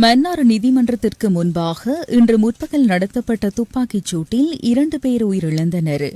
மன்னார் நீதிமன்றத்திற்கு முன்பாக இன்று முற்பகல் நடத்தப்பட்ட துப்பாக்கிச் சூட்டில் இரண்டு பேர் உயிரிழந்தனர்.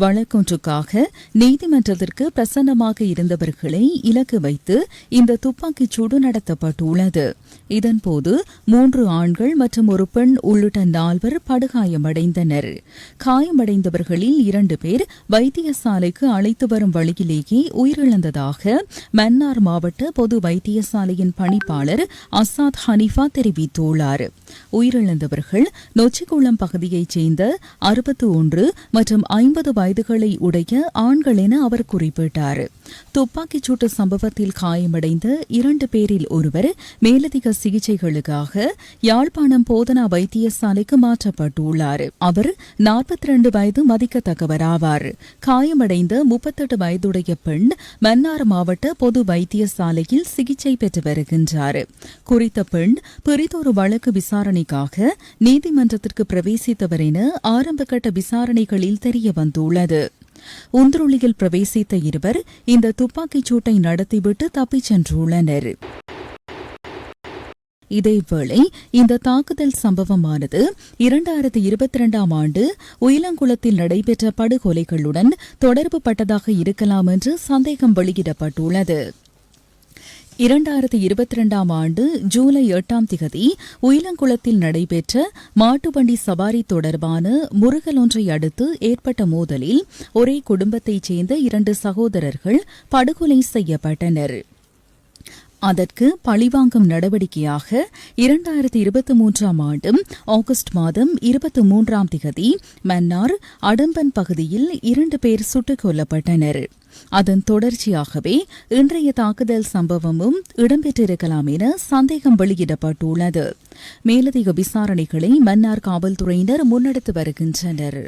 வழக்கொன்றுக்காக நீதிமன்றத்திற்கு பிரசன்னமாக இருந்தவர்களை இலக்கு வைத்து இந்த துப்பாக்கிச் சூடு நடத்தப்பட்டுள்ளது. இதன்போது மூன்று ஆண்கள் மற்றும் ஒரு பெண் உள்ளிட்ட நால்வர் படுகாயமடைந்தனர். காயமடைந்தவர்களில் இரண்டு பேர் வைத்தியசாலைக்கு அழைத்து வரும் வழியிலேயே உயிரிழந்ததாக மன்னார் மாவட்ட பொது வைத்தியசாலையின் பணிப்பாளர் அசாத் ஹனிஃபா தெரிவித்துள்ளார். உயிரிழந்தவர்கள் நொச்சிக்குளம் பகுதியைச் சேர்ந்த அறுபத்து ஒன்று மற்றும் ஐம்பது வயதுகளை உடைய ஆண்கள் என அவர் குறிப்பிட்டார். துப்பாக்கிச் சூட்டு சம்பவத்தில் காயமடைந்த இரண்டு பேரில் ஒருவர் மேலதிக சிகிச்சைகளுக்காக யாழ்ப்பாணம் போதனா வைத்தியசாலைக்கு மாற்றப்பட்டுள்ளார். அவர் நாற்பத்தி இரண்டு வயது மதிக்கத்தக்கவராவார். காயமடைந்த முப்பத்தெட்டு வயதுடைய பெண் மன்னார் மாவட்ட பொது வைத்தியசாலையில் சிகிச்சை பெற்று வருகின்றார். குறித்த பெண் பிரிதொரு வழக்கு விசாரணைக்காக நீதிமன்றத்திற்கு பிரவேசித்தவர் என ஆரம்பகட்ட விசாரணைகளில் தெரிய வந்துள்ளது உந்துருளியில் பிரவேசித்த இருவர் இந்த துப்பாக்கிச் சூட்டை நடத்திவிட்டு தப்பிச் சென்றுள்ளனர். இதேவேளை இந்த தாக்குதல் சம்பவமானது இரண்டாயிரத்தி இருபத்தி இரண்டாம் ஆண்டு உயிலங்குளத்தில் நடைபெற்ற படுகொலைகளுடன் தொடர்பு பட்டதாக இருக்கலாம் என்று சந்தேகம் வெளியிடப்பட்டுள்ளது. இரண்டாயிரத்தி இருபத்தி இரண்டாம் ஆண்டு ஜூலை எட்டாம் திகதி உயிலங்குளத்தில் நடைபெற்ற மாட்டுவண்டி சவாரி தொடர்பான முருகலொன்றை அடுத்து ஏற்பட்ட மோதலில் ஒரே குடும்பத்தைச் சேர்ந்த இரண்டு சகோதரர்கள் படுகொலை செய்யப்பட்டனர். அதற்கு பழிவாங்கும் நடவடிக்கையாக இரண்டாயிரத்தி இருபத்தி மூன்றாம் ஆண்டு ஆகஸ்ட் மாதம் இருபத்தி மூன்றாம் திகதி மன்னார் அடம்பன் பகுதியில் இரண்டு பேர் சுட்டுக் கொல்லப்பட்டனா் அதன் தொடர்ச்சியாகவே இன்றைய தாக்குதல் சம்பவமும் இடம்பெற்றிருக்கலாம் என சந்தேகம் வெளியிடப்பட்டுள்ளது. மேலதிக விசாரணைகளை மன்னார் காவல்துறையினர் முன்னெடுத்து வருகின்றனர்.